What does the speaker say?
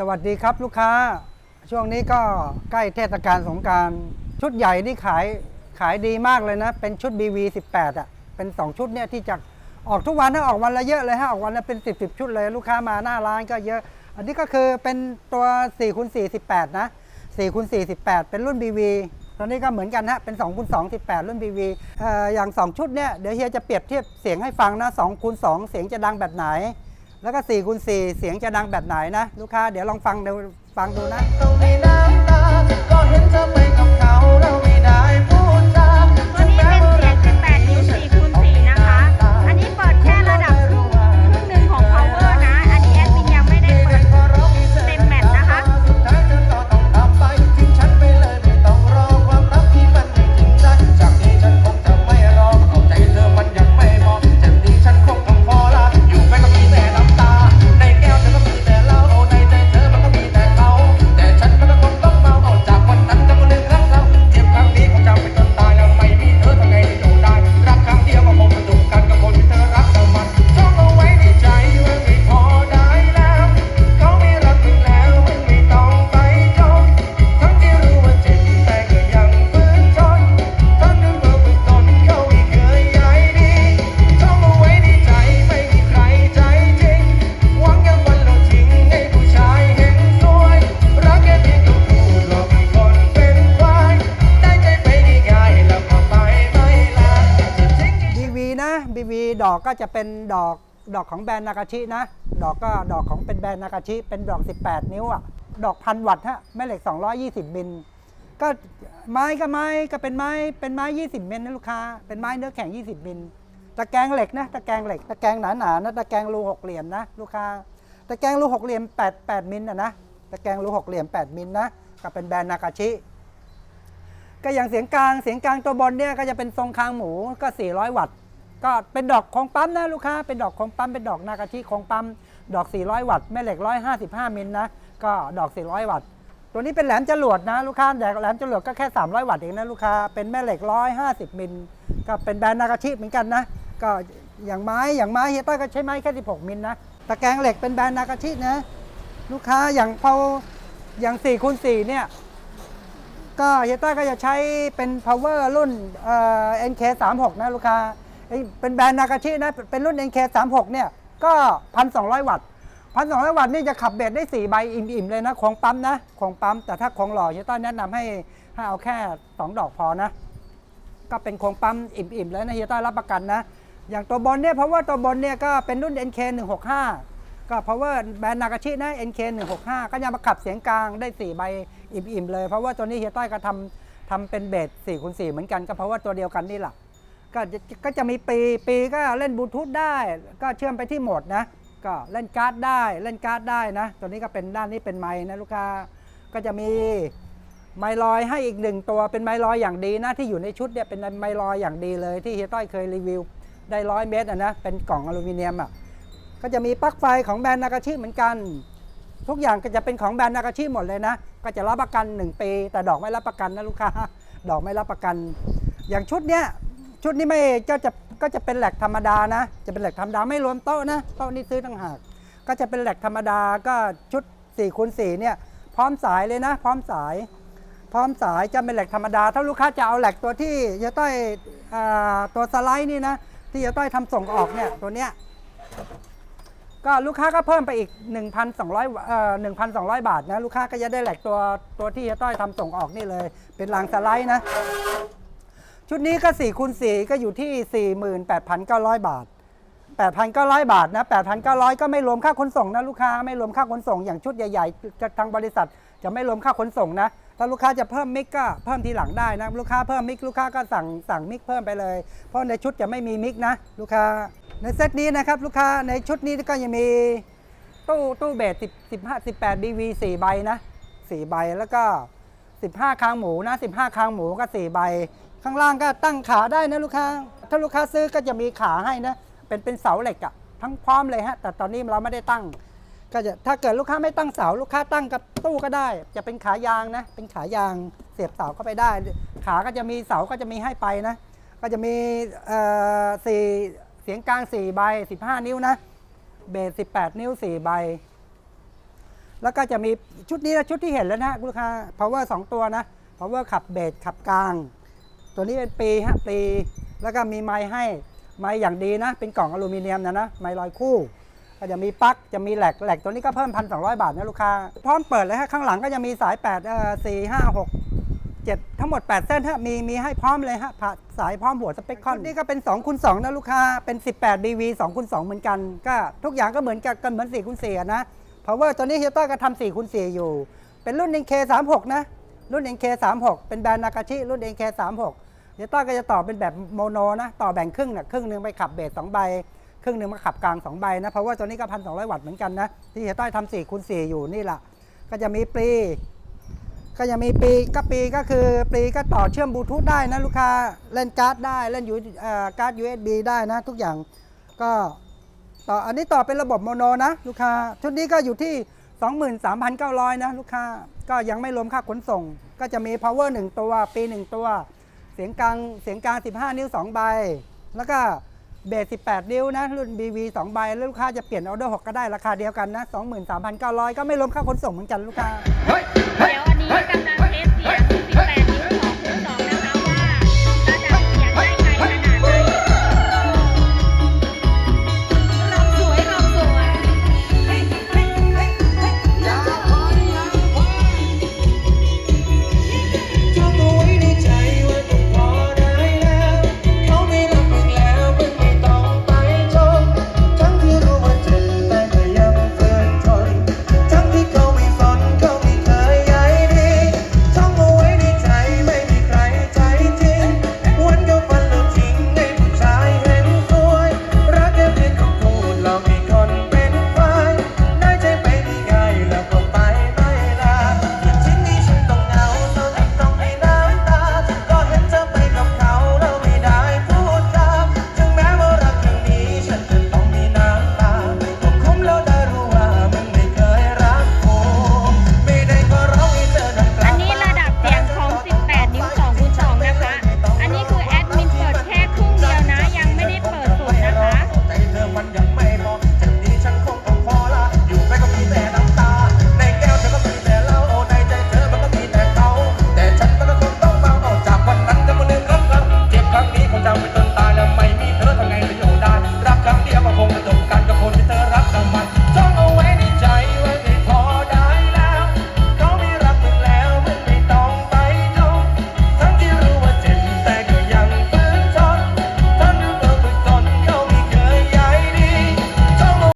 สวัสดีครับลูกค้า ช่วงนี้ก็ใกล้เทศกาลสงการชุดใหญ่นี่ขายขายดีมากเลยนะ เป็นชุด BV 18 อะเป็น 2 ชุดเนี่ยที่จะออกทุกวันนะออกวันละเยอะเลยฮะออกวันละเป็น10 10ชุดเลยลูกค้ามาหน้าร้านก็เยอะ อันนี้ก็คือเป็นตัว4คูณ48นะ4คูณ48 เป็นรุ่น BV ตอนนี้ก็เหมือนกันนะเป็น2คูณ2 18 รุ่น BV เอ่ออย่าง 2 ชุดเนี่ยเดี๋ยวเฮียจะเปรียบเทียบเสียงให้ฟังนะ2คูณ2เสียงจะดังแบบไหน แล้วก็4คูณ4เสียงจะดังแบบไหนนะ ลูกค้าเดี๋ยวลองฟังดูฟังดูนะ อกก็จะเป็นดอกดอกของแบรนด์นากาชินะ ดอกก็ดอกของเป็นแบรนด์นากาชิ เป็นดอก 18 นิ้วอะ ดอกพันวัตต์ฮะ แม่เหล็ก 220มิลก็ไม้ก็ไม้ก็เป็นไม้เป็นไม้ 20 มิลนะลูกค้า เป็นไม้เนื้อแข็ง 20 มิล ตะแกรงเหล็กนะ ตะแกรงเหล็ก ตะแกรงหนาๆนะ ตะแกรงรูหกเหลี่ยมนะลูกค้า ตะแกรงรูหกเหลี่ยม 8 8 มิลนะนะ ตะแกรงรูหกเหลี่ยม 8 มิลนะ ก็เป็นแบรนด์นากาชิ ก็อย่างเสียงกลาง เสียงกลางตัวบนเนี่ยก็จะเป็นทรงคางหมูก็ 400 วัตต์ ก็เป็นดอกของปั๊มนะลูกค้า เป็นดอกของปั๊มเป็นดอกนากาชิของปั๊มดอก 400 วัตต์แม่เหล็ก 155 มิลนะก็ดอก 400 วัตต์ตัวนี้เป็นแหลมจรวดนะลูกค้าแต่แหลมจรวดก็แค่ 300 วัตต์เองนะลูกค้าเป็นแม่เหล็ก 150 มิลก็เป็นแบรนด์นากาชิเหมือนกันนะก็อย่างไม้อย่างไม้เฮียต้อยก็ใช้ไม้แค่ 16 มิลนะตะแกรงเหล็กเป็นแบรนด์นากาชินะลูกค้าอย่างพออย่าง4คูณ4เนี่ยก็เฮียต้าก็จะใช้เป็น power รุ่นเอ่อ NK 3 6นะลูกค้า เป็นแบรนด์นากาชินะ เป็นรุ่น NK 3 6 เนี่ยก็ 1,200 วัตต์ 1,200 วัตต์นี่จะขับเบสได้ 4 ใบอิ่มๆเลยนะ ของปั๊มนะ ของปั๊ม แต่ถ้าของหล่อเฮียต้าแนะนำให้ให้เอาแค่ 2 ดอกพอนะ ก็เป็นโครงปั๊มอิ่มๆแล้วนะเฮียต้ารับประกันนะ อย่างตัวบนเนี่ยเพราะว่าตัวบนเนี่ยก็เป็นรุ่น NK 165 ก็ power แบรนด์นากาชินะ NK 165 ก็ยังมาขับเสียงกลางได้ 4 ใบอิ่มๆเลย เพราะว่าตัวนี้เฮียต้อยก็ทำทำเป็นเบส4คูณ4เหมือนกันก็เพราะว่าตัวเดียวกันนี่แหละ ก็จะก็จะมีปีปีก็เล่นบลูทูธได้ ก็เชื่อมไปที่โหมดนะ ก็เล่นการ์ดได้เล่นการ์ดได้นะ ตัวนี้ก็เป็นด้านนี้เป็นไม้นะลูกค้าก็จะมีไมลอยให้อีกหนึ่งตัวเป็นไมลอยอย่างดีนะที่อยู่ในชุดเนี่ยเป็นไมลอยอย่างดีเลย ที่เฮียต้อยเคยรีวิวได้ร้อยเมตรอะนะเป็นกล่องอลูมิเนียมอะก็จะมีปลั๊กไฟของแบรนด์นากาชิเหมือนกัน ทุกอย่างก็จะเป็นของแบรนด์นากาชิหมดเลยนะ ก็จะรับประกัน 1 ปี แต่ดอกไม่รับประกันนะลูกค้า ดอกไม่รับประกัน อย่างชุดเนี้ย ชุดนี้ไม่ก็จะก็จะเป็นแหลกธรรมดานะ จะเป็นแหลกธรรมดาไม่รวมโต๊ะนะโต๊ะนี่ซื้อต่างหาก ก็จะเป็นแหลกธรรมดาก็ชุด4คูณ4เนี่ยพร้อมสายเลยนะ พร้อมสาย พร้อมสายจะเป็นแหลกธรรมดา ถ้าลูกค้าจะเอาแหลกตัวที่เฮียต้อยตัวสไลด์นี่นะที่เฮียต้อยทำส่งออกเนี่ยตัวเนี้ยก็ลูกค้าก็เพิ่มไปอีก 1,200เอ่อ1,200 บาทนะลูกค้าก็จะได้แหลกตัวตัวที่เฮียต้อยทำส่งออกนี่เลย เป็นรางสไลด์นะ ชุดนี้ก็4คูณ4ก็อยู่ที่ 48,900 บาท 8,900 บาทนะ 8,900 ก็ไม่รวมค่าขนส่งนะลูกค้าไม่รวมค่าขนส่งอย่างชุดใหญ่ๆทางบริษัท จะไม่รวมค่าขนส่งนะ ถ้าลูกค้าจะเพิ่มมิกก็เพิ่มทีหลังได้นะ ลูกค้าเพิ่มมิกลูกค้าก็สั่งสั่งมิกเพิ่มไปเลย เพราะในชุดจะไม่มีมิกนะ ลูกค้า ในเซตนี้นะครับลูกค้าในชุดนี้ก็ยังมีตู้ตู้เบส10 15 18 BV 4ใบนะ4ใบแล้วก็ 15 คางหมูนะ 15 คางหมูก็ 4 ใบ ข้างล่างก็ตั้งขาได้นะลูกค้า ถ้าลูกค้าซื้อก็จะมีขาให้นะ เป็นเป็นเสาเหล็กอะทั้งพร้อมเลยฮะ แต่ตอนนี้เราไม่ได้ตั้ง ก็จะถ้าเกิดลูกค้าไม่ตั้งเสา ลูกค้าตั้งกับตู้ก็ได้ จะเป็นขายางนะ เป็นขายางเสียบเสาเข้าไปได้ ขาก็จะมีเสาก็จะมีให้ไปนะ ก็จะมีเอ่อสี่เสียงกลาง4ใบ15 นิ้วนะ เบส18 นิ้ว 4 ใบ แล้วก็จะมีชุดนี้นะชุดที่เห็นแล้วนะลูกค้า power 2 ตัวนะ power ขับเบสขับกลาง ตัวนี้เป็นปีฮะปี แล้วก็มีไม้ให้ไม้อย่างดีนะ เป็นกล่องอลูมิเนียมนะนะไม้ลอยคู่ ก็จะมีปลั๊กจะมีแหลกแหลกตัวนี้ก็เพิ่มพันสองบาทนะลูกค้าพร้อมเปิดเลยฮะข้างหลังก็จะมีสาย8เอ่อ4 5 6 7ทั้งหมด 8 เส้นฮะมีมีให้พร้อมเลยฮะผ่าสายพร้อมหัวสเปคคอนนี่ก็เป็น2คูณ2นะลูกค้าเป็น 18 BV 2คูณ2เหมือนกัน ก็ทุกอย่างก็เหมือนกันเหมือน4คูณ4อะนะ power ตัวนี้เฮียต้าก็ทำ4คูณ4อยู่ เป็นรุ่น NK 36 นะ รุ่น NK 36 เป็นแบรนด์นากาชิรุ่น NK 36 เฮียต้าก็จะต่อเป็นแบบโมโนนะต่อแบ่งครึ่งนะครึ่งหนึ่งไปขับเบส2ใบ ครึ่งหนึ่งมาขับกลาง2ใบนะ เพราะว่าตัวนี้ก็พันสองวัตต์เหมือนกันนะ ที่เฮียต้าทำ4คูณ4อยู่นี่แหละก็จะมีปรีก็ยังมีปีก็ปีก็คือปีก็ต่อเชื่อมบลูทูธได้นะลูกค้าเล่นการ์ดได้เล่นยูเอ่อการ์ด USB ได้นะ ทุกอย่างก็ต่ออันนี้ต่อเป็นระบบโมโนนะ ลูกค้าชุดนี้ก็อยู่ที่ 23,900 นะ ลูกค้าก็ยังไม่รวมค่าขนส่ง ก็จะมี power 1 ตัว ปี 1 ตัว เสียงกลางเสียงกลาง 15 นิ้ว 2 ใบ แล้วก็เบส 18 นิ้วนะ รุ่น BV 2 ใบ แล้วลูกค้าจะเปลี่ยนออเดอร์6ก็ได้ราคาเดียวกันนะ 23,900 ก็ไม่รวมค่าขนส่งเหมือนกันลูกค้าเฮ้ยเดี๋ยวอันนี้กำลัง